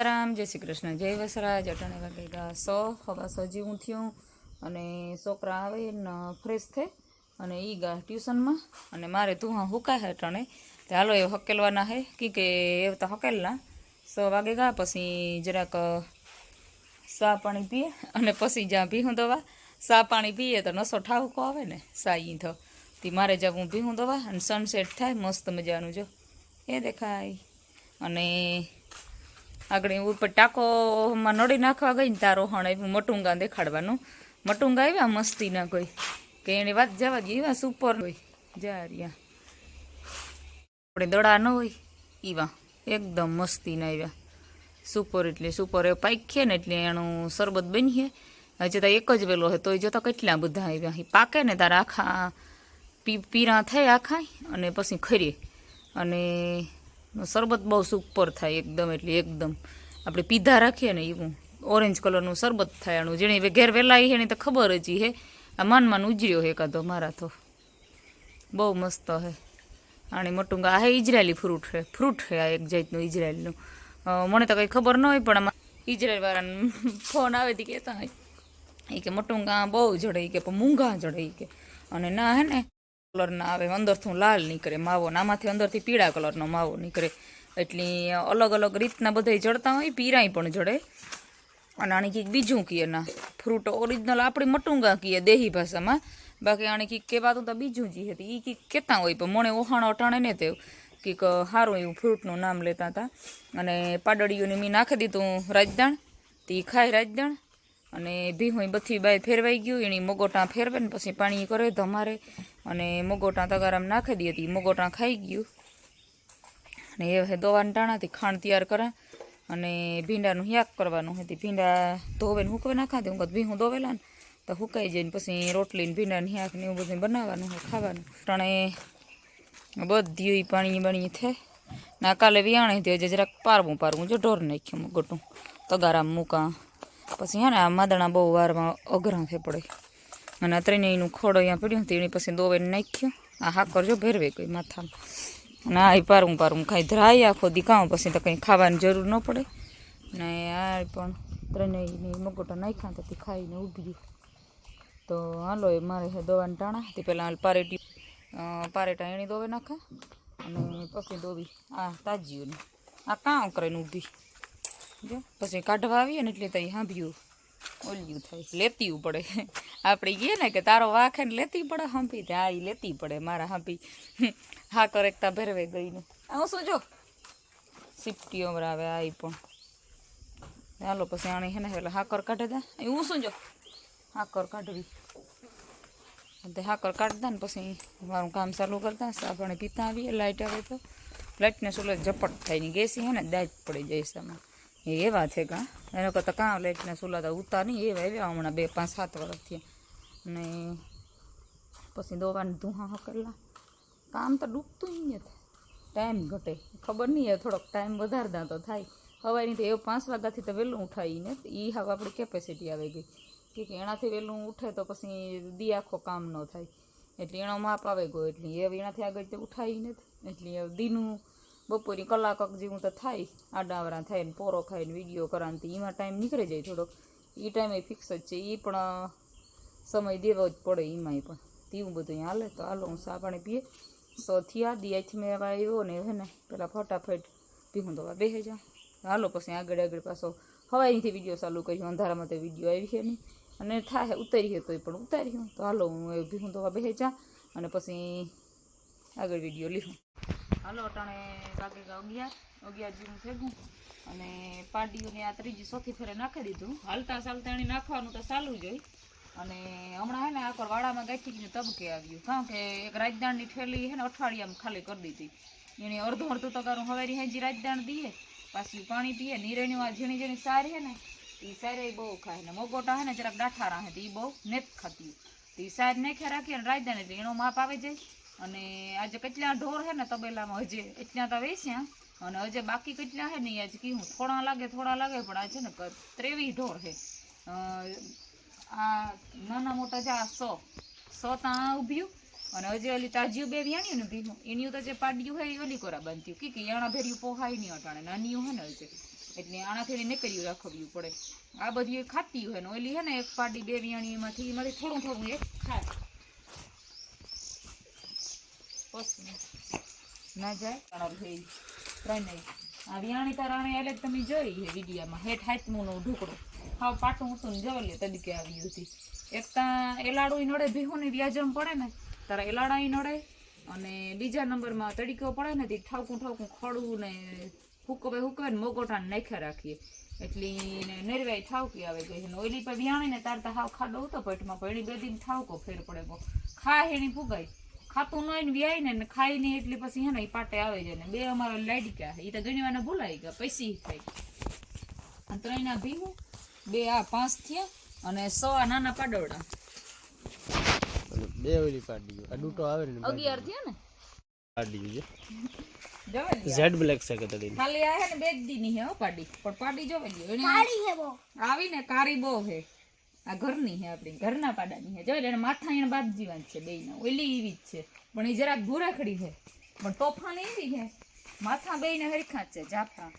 રામ, જય શ્રી કૃષ્ણ, જય વસરાજ અટાણે વાગે ગા સો, હવા સજી થયું, અને છોકરા આવે ને, ફ્રેશ થાય અને એ ગા ટ્યુશનમાં, અને મારે તું હા હુકા હે અટાણે, તે હાલો એ હકેલવાના હે, કી કે એ તો હકેલના. સો વાગે ગા, પછી જરાક, સા પાણી પીએ, અને પછી જ્યાં ભીહું દવા, સા પાણી પીએ તો નસો ઠાવકો આવે ને, સા ઈ થો તી મારે જવું ભીહું દવા, અને સનસેટ થાય, મસ્ત મજાનું જો. એ દેખાય. અને આગળ ઉપર ટાંકોમાં નડી નાખવા ગઈ ને તારો હણ આવ્યું, મટુંગા દેખાડવાનું. મટુંગા આવ્યા મસ્તીના કોઈ. કે એની વાત જવા દે, એવા સુપર હોય. જા રહ્યા. આપણે દડા ન હોય એવા એકદમ મસ્તીના આવ્યા. સુપર એટલે સુપર, એ પાક્યે ને એટલે એનું શરબત બનીએ. હજી તો એક જ વેલો હોય તોય જોતા કેટલા બધા આવ્યા. પાકે ને તારા આખા પી પીરા થાય આખા અને પછી ખરીએ. અને શરબત બહુ સુપર થાય એકદમ, એટલે એકદમ. આપણે પીધા રાખીએ ને એવું. ઓરેન્જ કલરનું શરબત થાય એનું જેને ઘેર વહેલા હે ને તો ખબર જ હે આ માન માન ઉજર્યો હે કાદો મારા તો. બહુ મસ્ત હે આની મટુંગા આ હે ઇઝરાયલી ફ્રૂટ છે. ફ્રૂટ છે આ એક જાતનું ઇઝરાયલનું મને તો કંઈ ખબર ન હોય, પણ આમાં ઇઝરાયલ વાળાને ફોન આવે તે કહેતા હોય. એ કે મટુંગા બહુ જડે કે પણ મૂંઘા જડે કે. અને ના, હે ને કલરના આવે, અંદરથી લાલ નીકળે, માવો ને આમાંથી અંદરથી પીળા કલરનો માવો નીકળે. એટલે અલગ અલગ રીતના બધા જડતા હોય, પીરાય પણ જડે અને આને કંઈક બીજું કીએ ના ફ્રૂટ ઓરિજિનલ આપણી મટુંગા કીએ દેહી ભાષામાં. બાકી આને કંઈક કહેવાતું તો બીજું જ હતી. એ કંઈક કહેતા હોય, પણ મને ઓહાણ અટાણે ને તે કંઈક સારું એવું ફ્રૂટનું નામ લેતા હતા. અને પાડળીઓને મેં નાખી દીધું રાજદાણ, તે ખાય રાજદાણ. અને ભીહોઈ બધી બાય ફેરવાઈ ગયું, એની મોગોટા ફેરવે ને પછી પાણી કરે, ધમારે. અને મોગોટા તગારામાં નાખી દે હતી. મગોટા ખાઈ ગયું. અને એ હવે દવાના ટાણાથી ખાંડ તૈયાર કરે અને ભીંડાનું યાક કરવાનું હતી ભીંડા ધોવેને હુકવે નાખા હું કદ ભીહું ધોવેલા ને. તો હુકાઈ જાય ને પછી રોટલીને ભીંડાને યાક ને એવું બધું બનાવવાનું હોય, ખાવાનું. ટાણે બધી પાણી બાણી થાય. ના કાલે વિયાણે હજી જરાક પારવું પારવું. જો ઢોર નાખ્યું મગોટું. તગારામાં મૂકા. પછી હે ને આ માદણા બહુ વારમાં અઘરા થઈ પડે. અને આ ત્રણેયનું ખોડ અહીંયા પડ્યું હતું એની પછી દોવે નાખ્યું. આ હાકર જો ભેરવે કઈ માથામાં. અને આ પારું પારું ખાઈ ધરાય આખો દી પછી તો કંઈ ખાવાની જરૂર ન પડે. ને આ પણ ત્રણેયની મગોટા નાખ્યા તો તે ખાઈને ઊભી તો હાલો એ મારે છે દવાને ટાણા. તે પહેલાં પારેટી પારેટા એણી દોવે નાખે અને પછી દોવી આ તાજીઓની આ કાં કરીને ઊભી. જો, પછી કાઢવા આવીએ ને એટલે ત્યાં એ સાંભળ્યું ઓલ્યું થાય, લેતી પડે. આપણે કહીએ ને કે તારો વાખે ને લેતી પડે હાંપી તે ઈ લેતી પડે, મારા હાંપી હા કરેકતા ભેરવે ગઈ ને આવું શું જો? સિફ્ટી આવે આ પણ. હાલો, પછી આણે હે ને એટલે હાકર કાઢે દે. હું શું જો? હાકર કાઢવી. તે હાકર કાઢતા ને પછી મારું કામ ચાલુ કરતા આપણે પાણી પીતા આવીએ લાઇટ આવે તો. લાઇટને સુલે ઝપટ થાય ને, ગેસી હે ને દાજ પડી જાય એ એવા છે કાં? એના કરતાં કાં લાઇટને સુલાતા ઉતાર નહીં, એવા એવા હમણાં બે, પાંચ, સાત વર્ષ થયા. અને પછી દોવાને ધુહા હકેલા કામ તો ડૂબતું નથી. ટાઈમ ઘટે. ખબર નહીં થોડોક ટાઈમ વધારતા તો થાય. હવારની તો એ પાંચ વાગ્યાથી તો વહેલું ઉઠાવીને એ હવે આપણી કેપેસિટી આવી ગઈ. કે એનાથી વહેલું ઉઠે તો પછી દી આખો કામ ન થાય. એટલે એનો માપ આવે ગયો. એટલે એ એનાથી આગળ તો ઉઠાવી નથી. એટલે દીનું બપોરી કલાક જેવું તો થાય, આડાવરા થાય ને પોરો ખાય ને વીડિયો કરાને તો. એમાં ટાઈમ નીકળી જાય થોડોક. એ ટાઈમે ફિક્સ જ છે. એ પણ, સમય દેવો જ પડે એમાંય પણ. તેવું બધું હાલે તો હાલો હું સા પાણી પીએ. સો થયા, દિયાથી મેં આવ્યો ને હે ને, પેલા ફટાફટ પીવું દવા બેસી જા હાલો પછી આગળ આગળ પાછો. હવાઈથી વીડિયો ચાલુ કર્યો. અંધારામાં તો વીડિયો આવી છે નહીં. અને થાય ઉતારીએ તોય પણ ઉતાર્યું તો હાલો હું એ ભીહું દવા બેસી જા અને પછી આગળ વીડિયો લીધું. હાલો, અટાણે વાગે ગયા અગિયાર. અગિયાર જેવું ભેગું અને પાડીઓને આ ત્રીજી ચોથી ફેરે નાખી દીધું. હાલતા ચાલતા એણે નાખવાનું તો ચાલુ જ હોય. અને હમણાં હે ને આખર વાડામાં ગયું તબકે આવ્યું. કારણ કે એક રાજદાણની ઠેલી હે ને અઠવાડિયામાં ખાલી કરી દીધી. એને અડધું અડધું કારણું હવે હેજી રાજદાણ દઈએ પાછું પાણી પીએ. નીરેણું આ ઝીણી ઝીણી સાર હે ને એ સારે બહુ ખાય ને. મોગોટા હે ને જરાક ડાઠા રહે તો એ બહુ નેત ખાતી. તો એ સાર નાખ્યા રાખીએ ને રાજદાણ એટલે એનો માપ આવે જાય. અને આજે કેટલા ઢોર હે ને તબેલામાં હજે? એટલા તો વેચ્યા અને હજે બાકી કેટલા હે ને આજે કીધું, થોડા લાગે થોડા લાગે, પણ આ છે ને ત્રેવીસ ઢોર હે આ નાના મોટા છે, આ સો. સો ત્યાં ઊભ્યું અને હજી ઓલી તાજીયું બે વ્યાણ્યું ને ભીનું એની તો જે પાડ્યું હે એ ઓલી કોરા બાંધ્યું કે કે યાણા ભેર્યું પોહાય નહીં અટાણે. નાનીયું હે ને હજે. એટલે આનાથી નીકળ્યું રાખવ્યું પડે. આ બધી એ ખાતી હોય ને ઓલી હે ને એક પાડી બે વિયાણી એમાંથી થોડું થોડું એક ખાય. પછી ના જાય? ભાઈ આ વિયાણી તારાણે એટલે તમે જોઈ છે વિડીયામાં. હેઠ હાથમુંનો ઢુકડો હાવ પાટું ઊંચું ને જવલે તદકે આવી હતી. એક તાં એલાડું નડે ભીહુની વ્યાજમ પડે ને, તારા એલાડા નડે અને બીજા નંબરમાં તડીકો પડે ને તે ઠાવકું ઠાવકું ખડું ને હુકવે હુકવે ને મોગોટાને નાખ્યા રાખીએ. એટલી નેરવાઈ ઠાવકી આવે ગઈ. ને ઓઈલી પર વિયાણી ને તાર તો હાવ ખાડો હતો, પેટમાં પણ એની બેદી ઠાવકો ફેર પડે બહુ ખા હેણી ફુગાય ખાતું ન હોય ને વ્યાય ને ને ખાઈ નહીં એટલે પછી હે ને એ પાટે આવે છે ને. બે અમારા લાડકા એ તો ઘણી વાર ભૂલાઈ ગયા પૈસી થાય ત્રણ ના ભીહું બે આ પાંચ થયા અને સો આ નાના પાડોડા. બે ઓલી પાડી ગયું આ ડૂટો આવે ને અગિયાર થયા ને? પાડી ગયું ઝેડ બ્લેક છે કે ખાલી આ હે ને બે જ દી ની હે હો પાડી. પણ પાડી જોવે લ્યો એને આવી ને કારી બહુ હે. આ ઘરની હે આપણી, ઘરના પાડાની હે. જોઈ લે, એને માથા એને બાદ જીવન છે બેયના. ઓલી એવી જ છે. પણ એ જરાક ભૂરાખડી છે પણ તોફાન એવી છે માથા બેયને હરખા જ છે, જાફા.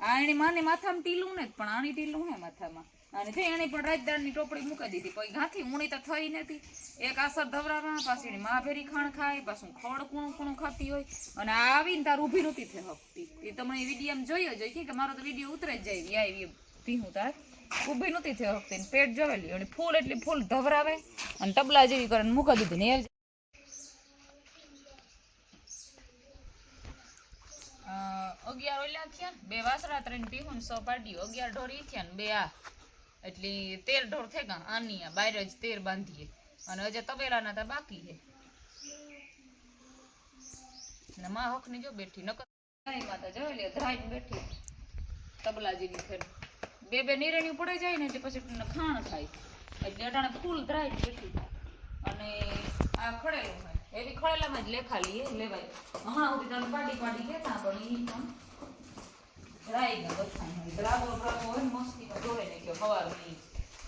આ એની માને માથામાં ટીલું ને જ પણ આની ટીલું હે માથામાં. અને તે એને પણ રાજદારની ટોપડી મૂકી દીધી પછી ગાંથી ઊણી તો થઈ નથી. એક આસર ધવરાવા પાછી એની માભેરી ખાણ ખાય, પાછું ખોડ કૂણું કૂણું ખાતી હોય. અને આવીને તાર ઊભી નહોતી થઈ હકતી એ તમે વીડિયો જોયો જ હોય કે મારો તો વીડિયો ઉતરે જ જાય વ્યાય વી ભીહું તાર. ઊભી નહોતી થઈ હકતી પેટ જવેલી. અને ફૂલ એટલે ફૂલ ધવરાવે અને તબલા જેવી કરીને મૂકી દીધી ને અગિયાર ઓલા થયા બે વાસરા ત્રણ પીહું સો પાડ્યું અગિયાર ઢોર ઈ થયા બે આ. એટલે તેર ઢોર થઈ ગયા. આની બાર જ તેર બાંધીએ. અને હજે તબેલાના તા બાકી છે. ને માં હકની જો બેઠી, નકર માતા જોઈ લે ધરાઈને બેઠી. તબલાજીની ફેર બે બે નિરણી પડી જાય ને એટલે પછી ખાણ થાય. એટલે અટાણે ફૂલ ધરાઈને બેઠી અને આ ખડેલું હોય. એવી ખડેલામાં જ લેખા લઈએ, લેવાય. હમણાં સુધી તમે પાટી પાટી કહેતા પણ એ પણ રાઈ ગયા હોય ને મસ્તીમાં ધોવે ને કે હવાર નહીં.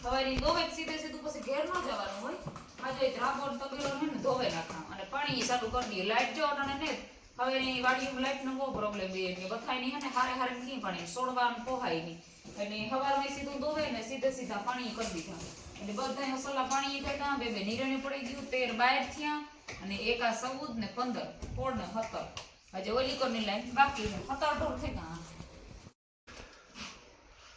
હવારી ધોવે સીધે સીધું, પછી ઘેર ન જવાનું હોય. આજે ડ્રાગો ને તબેલો ને ધોવે નાખા અને પાણી ચાલુ કરી દઈએ. લાઈટ જો અટાણે ને, હવે વાડીમાં લાઈટનો બહુ પ્રોબ્લેમ છે. એટલે બથાય નહીં હે ને હારે હારે નહીં પાણી. સોડવાનું પોહાય નહીં. એટલે હવારમાં સીધું ધોવે ને સીધે સીધા પાણી કરી દીધા. એટલે બધા મસાલા પાણી થયા બે બે નિરણી પડી ગયું, તેર બાર થયા અને એક આ ચૌદ ને પંદર, સોળ ને સત્તર. હજી ઓલી કોની લાઈન બાકી સત્તર ઢોર થઈ ગયા.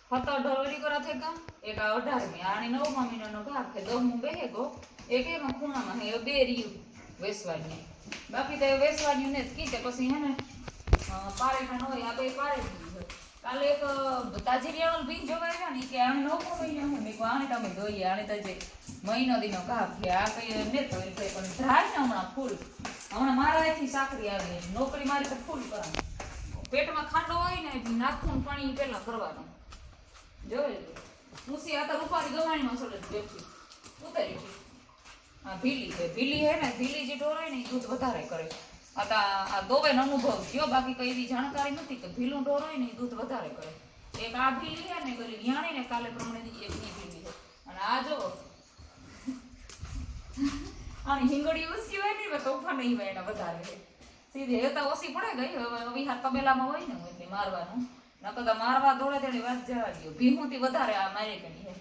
સત્તર ઢોર ઓલી કરો થઈ ગયા? એક આ અઢારમી આની નવમા મહિનાનો ભાગ છે. દસમું બેહે ગો એક એમાં ખૂણામાં હે બે રહ્યું વેસવાની. બાકી તો વેસવાની ને જ કીધે, પછી હે ને પારેખા ન હોય, આ બે હોય. કાલે એક તાજી રિયાણો ભીંગ જોવાય છે ને કે આને નો કોઈ હું મેં કીધું, આને તમે જોઈએ, આને તો મહિનો દીનો કાપ કે આ કઈ ને તો પણ ધ્રાય ને હમણાં ફૂલ. હમણાં મારા અહીંથી સાકરી આવી નોકરી મારી તો ફૂલ કરવાની પેટમાં ખાંડો હોય ને નાખવું પાણી પેલા કરવાનું જોઈ. મુસી આ તો રૂપારી ગવાણીમાં જ બેઠી. ઉતારી હા ભીલી છે. ભીલી હે ને, ભીલી જે ઢોરાય ને એ દૂધ વધારે કરે આ આ આ અનુભવ થયો. બાકી કઈ એવી જાણકારી નથી કે ભીલું ઢોર હોય ને દૂધ વધારે કરે. એક આ ભીલી હે ને પેલી વિયાણી ને કાલે પ્રમાણે એક ની ભીલી છે અને આ જો. આની હિંગડી ઓછી હોય ને તોફાન નહીં હોય એના વધારે. છે સીધી એ તો ઓછી પડે ગઈ. હવે વિહાર તબેલામાં હોય ને, એટલે મારવાનું. નકર તો મારવા દોડે તેની વાત જવા દો ભીમુથી વધારે આ મારે ગણી હે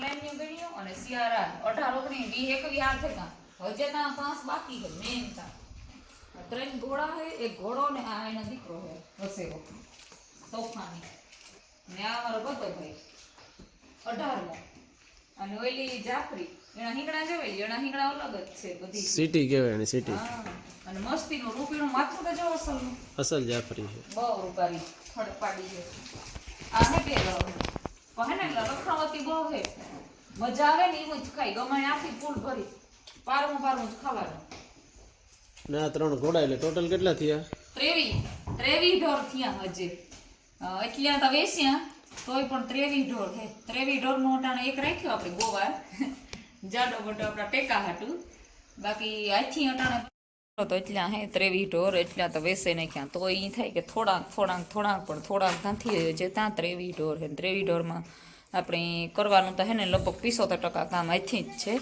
લાઈનની ગણ્યું અને સિયારા અઢાર ઓગણી વી એકવી આ છે ગયા હજે ના પાંચ બાકી છે મેન તા. ત્રણ ઘોડા હે એક ઘોડો ને આ એનો દીકરો હે વસેવો તોફાની. ને આ મારો બધો ભાઈ અઢારમો. અને ઓલી જાફરી એના હિંગણા જોવેલી એના હિંગણા અલગ જ છે બધી. સિટી કહેવાય એની સિટી. હા. અને મસ્તીનું રૂપિયાનું માથું તો જો અસલનું. અસલ જાફરી છે. બહુ રૂપારી ખડપાડી છે. આ હે કે કહે ને રખડાવતી બહુ હે. મજા આવે ને એવું જ ખાઈ ગમે આખી ફૂલ ભરી. પારમું પારમું જ ખાવાનું. ને આ ત્રણ ઘોડા એટલે ટોટલ કેટલા થયા? ત્રેવી ત્રેવી ઢોર થયા હજે. એટલે તો વેસ્યા. તોય પણ ત્રેવી ઢોર હે ત્રેવી ઢોર નો અટાણે એક રાખ્યો આપણે ગોવાર. જાડો બટો આપણા ટેકા હાટું. બાકી આથી અટાણે તો એટલા હે ત્રેવી ઢોર, એટલા તો વેસે નાખ્યા. તો એ થાય કે થોડાક થોડાક થોડાક, પણ થોડાક ત્યાંથી જે ત્યાં ત્રેવી ઢોર હે ત્રેવી ઢોરમાં આપણે કરવાનું તો હે ને, લગભગ પિસોતેર ટકા કામ અહીંથી જ છે.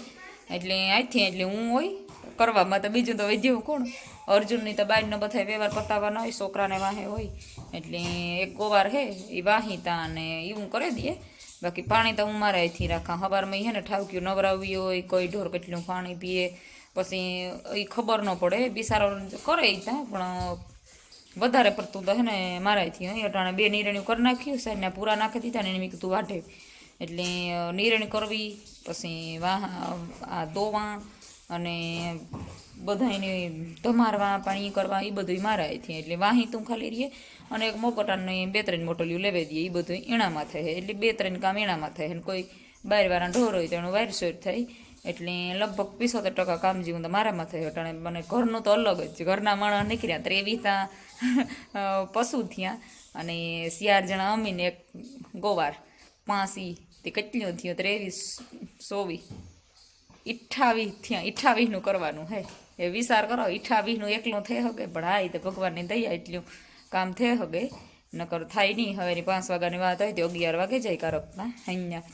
એટલે અહીંથી એટલે હું હોય કરવામાં તો બીજું તો વૈદ્યું કોણ? અર્જુનની તો બાઈનો બધા વ્યવહાર પતાવવાના હોય, છોકરાને વાહે હોય. એટલે એક ગોવાર હે એ વાહીતા અને એવું કરી દઈએ બાકી પાણી તો હું મારા અહીંથી રાખા. હવારમાં હે ને ઠાવક્યું નવરાવી હોય, કોઈ ઢોર કેટલું પાણી પીએ. પછી એ ખબર ન પડે, બિસારો કરે ત્યાં, પણ વધારે પડતું તો હે ને મારાથી અહીં અટાણે બે નિરણ્યું કરી નાખ્યું સાઈડના પૂરા નાખી દીધા ને એને મેં કીધું વાઢે. એટલે નિર્ણય નિરણી કરવી, પછી વાહ, આ દોવા અને બધાને ધમારવા પાણી કરવા એ બધું મારા અહીંથી. એટલે વાહી તું ખાલી રહીએ અને એક મોકોટાને બે ત્રણ મોટલિયું લેવા દઈએ એ બધું એણામાં થાય. એટલે બે ત્રણ કામ એણામાં થાય. અને કોઈ બારવાળા ઢોર હોય તો એનું વાયરસોટ થાય. એટલે લગભગ પિસોતેર ટકા કામ જેવું તો મારામાં થયું. અટાણે મને ઘરનું તો અલગ જ ઘરના માણસ નીકળ્યા ત્રેવીસ પશુ થયા. અને સિયાર જણા અમીને એક ગોવાર, પાંસી, તે કેટલું થયું? ત્રેવીસ સોવી અઠ્ઠાવીસ ત્યાં અઠ્ઠાવીસનું કરવાનું હે. એ વિચાર કરો અઠ્ઠાવીસનું એકલું થઈ હગે પણ હા તો ભગવાનની દયા એટલું કામ થઈ હગે નકર થાય નહીં. હવે પાંચ વાગ્યાની વાત હોય તો અગિયાર વાગે જાય કારકના, અહીંયા.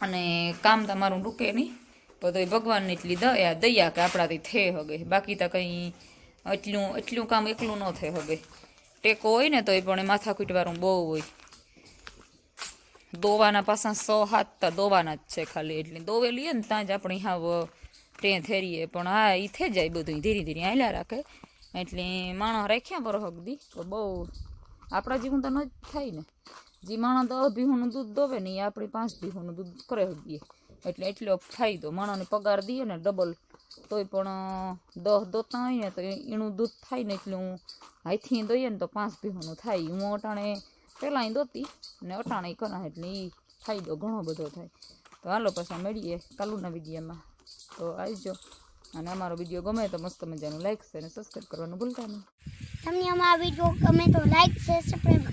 અને કામ તમારું રૂકે નહીં. બધો ભગવાનની એટલી દયા દયા કે આપણાથી થઈ હગે બાકી તો કંઈ એટલું એટલું કામ એકલું ન થઈ હગે ટેકો હોય ને તો એ પણ એ માથાકૂટવાળું બહુ હોય. દોવાના પાસા સો હાથ તો દોવાના જ છે ખાલી. એટલે દોવેલીએ ને ત્યાં જ આપણે હાવ ટ્રેન થેરીએ. પણ હા એ થઈ જાય બધું ધીરે ધીરે હાલ્યા રાખે. એટલે માણસ રાખ્યા પર હગદી તો બહુ આપણા જીવન તો ન જ થાય ને. જે માણસ દસ ભીહુનું દૂધ દોવે ને એ આપણે પાંચ બીહોનું દૂધ કરે દઈએ એટલે એટલો ફાયદો માણસને પગાર દઈએ ને ડબલ. તોય પણ દસ દોતા હોય ને તો એનું દૂધ થાય ને એટલે હું હાથથી દઈએ ને તો પાંચ બીહોનું થાય. હું અટાણે પહેલાં દોતી ને અટાણે કરા એટલે એ ફાયદો ઘણો બધો થાય. તો હાલો પાછા મળીએ કાલુના વિડીયોમાં. તો આવજો. અને અમારો વીડિયો ગમે તો મસ્ત મજાનું લાઈક છે અને સબસ્ક્રાઈબ કરવાનું ભૂલતા નહીં. તમને અમારો વીડિયો ગમે તો લાઈક છે સબસ્ક્રાઈબ